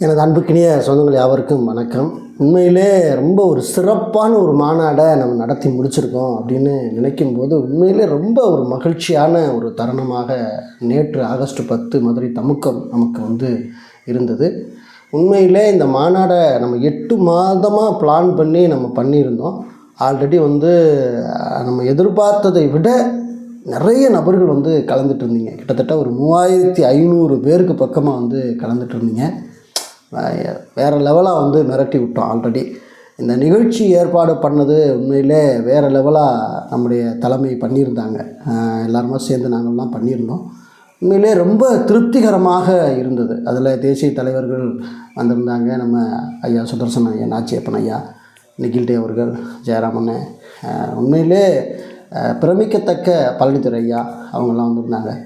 எனது அன்புக்கினிய சொந்தங்கள் யாவருக்கும் வணக்கம். உண்மையிலே ரொம்ப ஒரு சிறப்பான ஒரு மாநாடை நம்ம நடத்தி முடிச்சிருக்கோம் அப்படின்னு நினைக்கும் போது உண்மையிலே ரொம்ப ஒரு மகிழ்ச்சியான ஒரு தருணமாக நேற்று ஆகஸ்ட் பத்து மதுரை தமுக்கம் நமக்கு வந்து இருந்தது. உண்மையிலே இந்த மாநாடை நம்ம எட்டு மாதமாக பிளான் பண்ணி நம்ம பண்ணியிருந்தோம். ஆல்ரெடி வந்து நம்ம எதிர்பார்த்ததை விட நிறைய நபர்கள் வந்து கலந்துட்டு இருந்தீங்க. கிட்டத்தட்ட ஒரு மூவாயிரத்தி ஐநூறு பேருக்கு பக்கமாக வந்து கலந்துட்டு இருந்தீங்க. வேறு லெவலாக வந்து மிரட்டி விட்டோம் ஆல்ரெடி இந்த நிகழ்ச்சி ஏற்பாடு பண்ணது உண்மையிலே வேறு லெவலாக நம்முடைய தலைமை பண்ணியிருந்தாங்க. அஹ் எல்லாருமா சேர்ந்து நாங்கள்லாம் பண்ணியிருந்தோம். உண்மையிலே ரொம்ப திருப்திகரமாக இருந்தது. அதில் தேசிய தலைவர்கள் வந்திருந்தாங்க. நம்ம ஐயா சுதர்சன் ஐயா நாச்சியப்பன் ஐயா நிகில்டே அவர்கள் ஜெயராமன் உண்மையிலே பிரமிக்கத்தக்க பழனித்துறை ஐயா அவங்கெல்லாம் வந்திருந்தாங்க.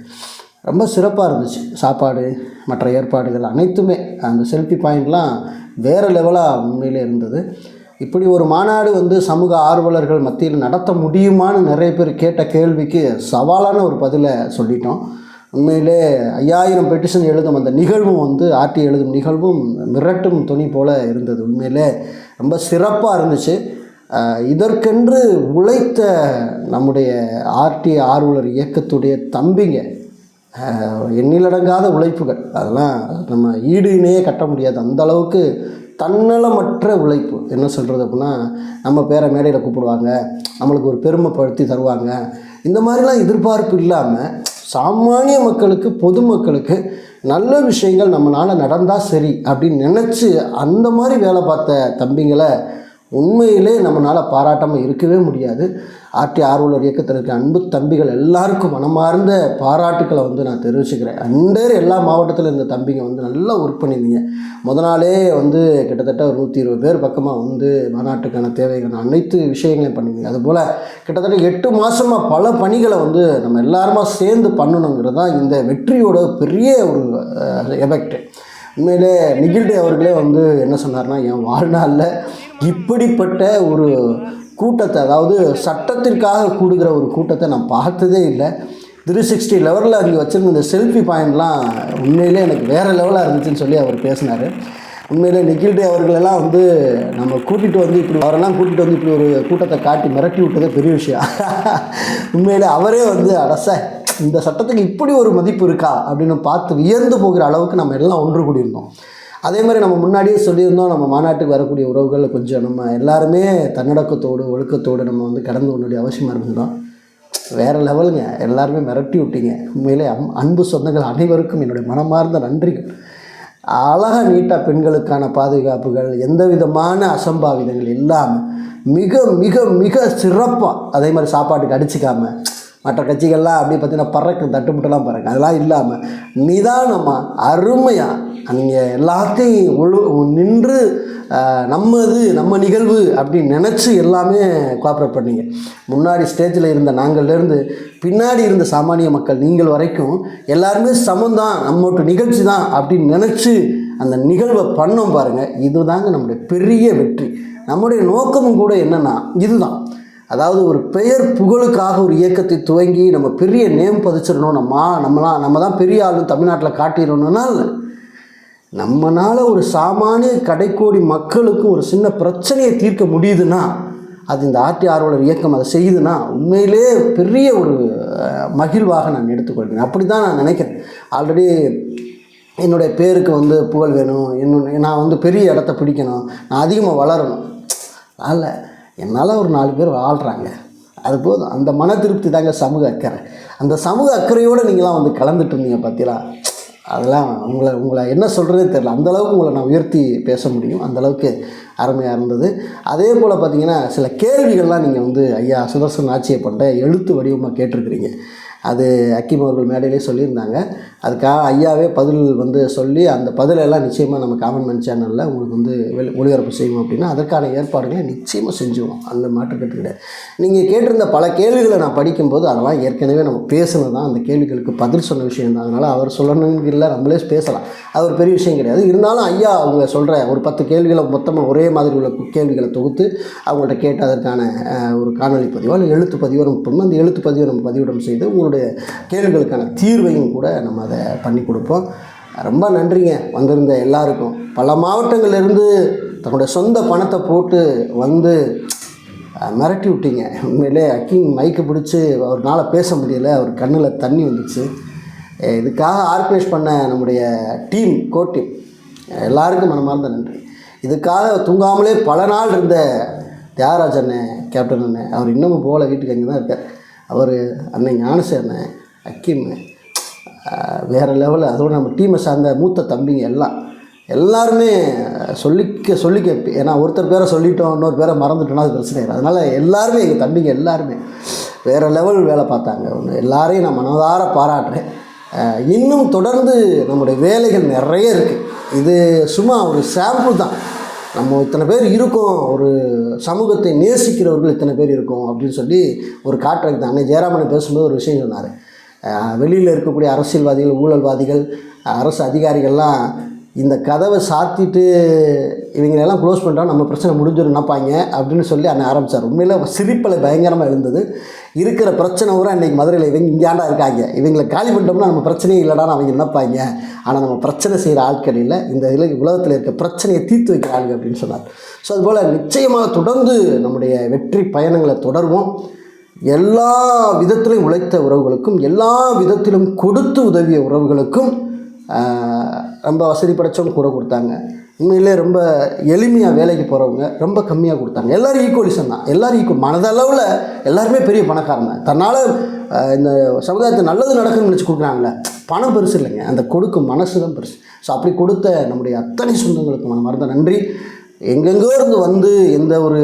ரொம்ப சிறப்பாக இருந்துச்சு. சாப்பாடு மற்ற ஏற்பாடுகள் அனைத்துமே. அந்த செல்ஃபி பாயிண்ட்லாம் வேறு லெவலாக உண்மையிலே இருந்தது. இப்படி ஒரு மாநாடு வந்து சமூக ஆர்வலர்கள் மத்தியில் நடத்த முடியுமான்னு நிறைய பேர் கேட்ட கேள்விக்கு சவாலான ஒரு பதிலை சொல்லிட்டோம். உண்மையிலே ஐயாயிரம் பெட்டிஷன் எழுதும் அந்த நிகழ்வும் வந்து ஆர்டி எழுதும் நிகழ்வும் மிரட்டும் துணி போல் இருந்தது. உண்மையிலே ரொம்ப சிறப்பாக இருந்துச்சு. இதற்கென்று உழைத்த நம்முடைய ஆர்டி ஆர்வலர் இயக்கத்துடைய தம்பிங்க எண்ணிலடங்காத உழைப்புகள். அதெல்லாம் நம்ம ஈடு இணையே கட்ட முடியாது. அந்த அளவுக்கு தன்னலமற்ற உழைப்பு. என்ன சொல்கிறது அப்படின்னா நம்ம பேரை மேடையில் கூப்பிடுவாங்க. நம்மளுக்கு ஒரு பெருமைப்படுத்தி தருவாங்க. இந்த மாதிரிலாம் எதிர்பார்ப்பு இல்லாமல் சாமானிய மக்களுக்கு பொதுமக்களுக்கு நல்ல விஷயங்கள் நம்மளால் நடந்தால் சரி அப்படின்னு நினச்சி அந்த மாதிரி வேலை பார்த்த தம்பிங்களை உண்மையிலே நம்மளால் பாராட்டாமல் இருக்கவே முடியாது. ஆர்டி ஆர்வலர் இயக்கத்தில் இருக்க அன்பு தம்பிகள் எல்லாருக்கும் மனமார்ந்த பாராட்டுக்களை வந்து நான் தெரிவிச்சுக்கிறேன். அண்டர் எல்லா மாவட்டத்தில் இருந்த தம்பிங்க வந்து நல்லா ஒர்க் பண்ணியிருந்தீங்க. முத நாளே வந்து கிட்டத்தட்ட ஒரு நூற்றி இருபது பேர் பக்கமாக வந்து மாநாட்டுக்கான தேவைகள் அனைத்து விஷயங்களையும் பண்ணியிருந்தீங்க. அதுபோல் கிட்டத்தட்ட எட்டு மாதமாக பல பணிகளை வந்து நம்ம எல்லாருமா சேர்ந்து பண்ணணுங்கிறது தான் இந்த வெற்றியோட பெரிய ஒரு எஃபெக்ட் உண்மையிலே நிகில்டே அவர்களே வந்து என்ன சொன்னார்னா என் வாழ்நாளில் இப்படிப்பட்ட ஒரு கூட்டத்தை அதாவது சட்டத்திற்காக கூடுகிற ஒரு கூட்டத்தை நான் பார்த்ததே இல்லை. த்ரீ சிக்ஸ்டி லெவலில் அங்கே வச்சுருந்த இந்த செல்ஃபி பாயிண்ட்லாம் உண்மையிலே எனக்கு வேறு லெவலாக இருந்துச்சுன்னு சொல்லி அவர் பேசினார். உண்மையிலே நிகில்டே அவர்களெல்லாம் வந்து நம்ம கூட்டிகிட்டு வந்து இப்படி அவரெல்லாம் கூட்டிகிட்டு வந்து இப்படி ஒரு கூட்டத்தை காட்டி மிரட்டி விட்டதே பெரிய விஷயம். உண்மையிலே அவரே வந்து அடச. இந்த சட்டத்துக்கு இப்படி ஒரு மதிப்பு இருக்கா அப்படின்னு பார்த்து வியந்து போகிற அளவுக்கு நம்ம எல்லாம் ஒன்று கூடியிருந்தோம். அதே மாதிரி நம்ம முன்னாடியே சொல்லியிருந்தோம் நம்ம மாநாட்டுக்கு வரக்கூடிய உறவுகள் கொஞ்சம் நம்ம எல்லாருமே தன்னடக்கத்தோடு ஒழுக்கத்தோடு நம்ம வந்து கடந்து கொள்ள அவசியமாக இருந்தோம் வேறு லெவலுங்க. எல்லாருமே மிரட்டி விட்டீங்க. உண்மையிலே அம் அன்பு சொந்தங்கள் அனைவருக்கும் என்னுடைய மனமார்ந்த நன்றிகள். அழகாக நீட்டாக பெண்களுக்கான பாதுகாப்புகள் எந்த விதமான அசம்பாவிதங்கள் இல்லாமல் மிக மிக மிக சிறப்பாக அதே மாதிரி சாப்பாட்டுக்கு அடிச்சிக்காமல் மற்ற கட்சிகள்லாம் அப்படி பார்த்தீங்கன்னா பறக்கு தட்டுமுட்டெல்லாம் பறக்கும். அதெல்லாம் இல்லாமல் நிதானமாக அருமையாக நீங்கள் எல்லாத்தையும் ஒழு நின்று நம்மது நம்ம நிகழ்வு அப்படின்னு நினச்சி எல்லாமே கோஆப்ரேட் பண்ணீங்க. முன்னாடி ஸ்டேஜில் இருந்த நாங்கள்லேருந்து பின்னாடி இருந்த சாமானிய மக்கள் நீங்கள் வரைக்கும் எல்லாருமே சமந்தான் நம்மட்டு நிகழ்ச்சி தான் அப்படின்னு நினச்சி அந்த நிகழ்வை பண்ணோம் பாருங்கள் இதுதாங்க நம்முடைய பெரிய வெற்றி. நம்முடைய நோக்கமும் கூட என்னென்னா இதுதான். அதாவது ஒரு பெயர் புகழுக்காக ஒரு இயக்கத்தை துவங்கி நம்ம பெரிய நேம் பதிச்சிடணும் நம்ம நம்மலாம் நம்ம தான் பெரிய ஆளு தமிழ்நாட்டில் காட்டிடணும்னா இல்லை நம்மளால் ஒரு சாமானிய கடைக்கோடி மக்களுக்கும் ஒரு சின்ன பிரச்சனையை தீர்க்க முடியுதுன்னா அது இந்த ஆர்டி ஆர்வலர் இயக்கம் அதை செய்யுதுன்னா உண்மையிலே பெரிய ஒரு மகிழ்வாக நான் எடுத்துக்கொள்கிறேன். அப்படி தான் நான் நினைக்கிறேன். ஆல்ரெடி என்னுடைய பேருக்கு வந்து புகழ் வேணும் என்னுடைய நான் வந்து பெரிய இடத்த பிடிக்கணும் நான் அதிகமாக வளரணும். அதில் என்னால் ஒரு நாலு பேர் வாழ்கிறாங்க அது போதும். அந்த மன திருப்தி தாங்க சமூக அக்கறை. அந்த சமூக அக்கறையோடு நீங்களாம் வந்து கலந்துட்டு இருந்தீங்க பார்த்தீங்களா அதெல்லாம் உங்களை உங்களை என்ன சொல்கிறதே தெரில அந்தளவுக்கு உங்களை நான் உயர்த்தி பேச முடியும். அந்தளவுக்கு அருமையாக இருந்தது. அதே போல் பார்த்தீங்கன்னா சில கேள்விகள்லாம் நீங்கள் வந்து ஐயா சுதர்சன் ஆட்சியை பண்ணுற எழுத்து வடிவமாக கேட்டிருக்கிறீங்க. அது அக்கிம் அவர்கள் மேடையிலே சொல்லியிருந்தாங்க. அதுக்காக ஐயாவே பதில் வந்து சொல்லி அந்த பதிலெல்லாம் நிச்சயமாக நம்ம காமன்மெண்ட் சேனலில் உங்களுக்கு வந்து வெளி ஒளிபரப்பு செய்வோம் அப்படின்னா அதற்கான ஏற்பாடுகளை நிச்சயமாக செஞ்சுவோம் அந்த மாற்றுக்கிட்ட கிடையாது. நீங்கள் கேட்டிருந்த பல கேள்விகளை நான் படிக்கும்போது அதெல்லாம் ஏற்கனவே நம்ம பேசுனது தான். அந்த கேள்விகளுக்கு பதில் சொன்ன விஷயம் தான். அதனால் அவர் சொல்லணுங்க இல்லை நம்மளே பேசலாம். அது ஒரு பெரிய விஷயம் கிடையாது. இருந்தாலும் ஐயா அவங்க சொல்கிற ஒரு பத்து கேள்விகளை மொத்தமாக ஒரே மாதிரி உள்ள கேள்விகளை தொகுத்து அவங்கள்ட்ட கேட்டு அதற்கான ஒரு காணொலி பதிவோ இல்லை எழுத்து பதிவோ நம்ம பண்ணணும் அந்த எழுத்து பதிவை நம்ம பதிவிடம் செய்து உங்களுடைய கேள்விகளுக்கான தீர்வையும் கூட நம்ம அதை பண்ணி கொடுப்போம். ரொம்ப நன்றிங்க. வந்திருந்த எல்லாருக்கும். பல மாவட்டங்கள்லேருந்து தன்னுடைய சொந்த பணத்தை போட்டு வந்து மிரட்டி விட்டீங்க. உண்மையிலே அக்கிங் மைக்கை பிடிச்சி அவர்னால பேச முடியல. அவர் கண்ணில் தண்ணி வந்துச்சு. இதுக்காக ஆர்கனைஸ் பண்ண நம்முடைய டீம் கோ டீம் எல்லாருக்கும் மனமார்ந்த நன்றி. இதுக்காக தூங்காமலே பல நாள் இருந்த தியாகராஜ் அண்ணன் கேப்டன் அண்ணன் அவர் இன்னமும் போகல வீட்டுக்கு அங்கே தான் இருக்கார். அவர் அண்ணன் ஞானசே அண்ணன் வேறு லெவலில் அதோட நம்ம டீமை சார்ந்த மூத்த தம்பிங்க எல்லாம் எல்லாருமே சொல்லிக்க சொல்லிக்க ஏன்னா ஒருத்தர் பேரை சொல்லிட்டோம் இன்னொரு பேரை மறந்துட்டோம்னா அது பிரச்சனை இல்லை. அதனால் எல்லாருமே எங்கள் தம்பிங்க எல்லாருமே வேறு லெவல் வேலை பார்த்தாங்க. ஒன்று எல்லாரையும் நான் மனதார பாராட்டுறேன். இன்னும் தொடர்ந்து நம்முடைய வேலைகள் நிறைய இருக்குது இது சும்மா ஒரு சாம்பிள் தான். நம்ம இத்தனை பேர் இருக்கோம். ஒரு சமூகத்தை நேசிக்கிறவர்கள் இத்தனை பேர் இருக்கோம் அப்படின்னு சொல்லி ஒரு காட்டுறது அன்னை ஜெயராமனை பேசும்போது ஒரு விஷயம் சொன்னார். வெளியில் இருக்கக்கூடிய அரசியல்வாதிகள் ஊழல்வாதிகள் அரசு அதிகாரிகள்லாம் இந்த கதவை சாத்திட்டு இவங்களெல்லாம் க்ளோஸ் பண்ணிட்டா நம்ம பிரச்சனை முடிஞ்சிடும் நினைப்பாங்க அப்படின்னு சொல்லி அன்னை ஆரம்பித்தார் உண்மையில் சிரிப்பில் பயங்கரமாக இருந்தது இருக்கிற பிரச்சனை பூரா இன்றைக்கி மதுரையில் இவங்க இங்கேண்டா இருக்காங்க. இவங்களை காலி பண்ணிட்டோம்னா நம்ம பிரச்சனையே இல்லைடான்னு அவங்க நினைப்பாங்க. ஆனால் நம்ம பிரச்சனை செய்கிற ஆட்கள் இல்லை. இந்த இதில் உலகத்தில் இருக்க பிரச்சனையை தீர்த்து வைக்கிற ஆளுங்க அப்படின்னு சொன்னார். ஸோ அதுபோல் நிச்சயமாக தொடர்ந்து நம்முடைய வெற்றி பயணங்களை தொடர்வோம். எல்லா விதத்திலும் உழைத்த உறவுகளுக்கும் எல்லா விதத்திலும் கொடுத்து உதவிய உறவுகளுக்கும் ரொம்ப வசதி படைச்சவங்க கூட கொடுத்தாங்க. உண்மையிலே ரொம்ப எளிமையாக வேலைக்கு போகிறவங்க ரொம்ப கம்மியாக கொடுத்தாங்க. எல்லோரும் ஈக்குவலிசம் தான். எல்லோரும் ஈக்குவல் மனதளவில் எல்லாருமே பெரிய பணக்காரங்க. தன்னால் இந்த சமுதாயத்தை நல்லது நடக்குன்னு நினச்சி கொடுக்குறாங்களே பணம் பெருசு இல்லைங்க. அந்த கொடுக்கும் மனசு தான் பெருசு. ஸோ அப்படி கொடுத்த நம்முடைய அத்தனை சொந்தங்களுக்கு மன மறந்த நன்றி. எங்கெங்கோ இருந்து வந்து எந்த ஒரு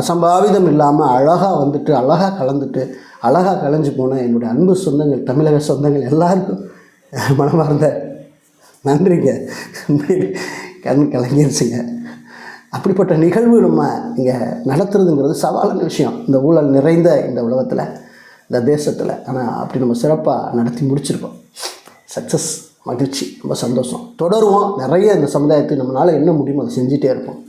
அசம்பாவிதம் இல்லாமல் அழகாக வந்துட்டு அழகாக கலந்துட்டு அழகாக கலைஞ்சு போன என்னுடைய அன்பு சொந்தங்கள் தமிழக சொந்தங்கள் எல்லாருக்கும் மனமார்ந்த நன்றிங்க. கண் கலங்கிருச்சுங்க. அப்படிப்பட்ட நிகழ்வு நம்ம இங்கே நடத்துறதுங்கிறது சவாலான விஷயம். இந்த ஊழல் நிறைந்த இந்த உலகத்தில் இந்த தேசத்தில். ஆனால் அப்படி நம்ம சிறப்பாக நடத்தி முடிச்சிருக்கோம். சக்ஸஸ் மகிழ்ச்சி ரொம்ப சந்தோஷம். தொடருவோம். நிறைய இந்த சமுதாயத்துக்கு நம்மளால் என்ன முடியுமோ அதை செஞ்சிகிட்டே இருப்போம்.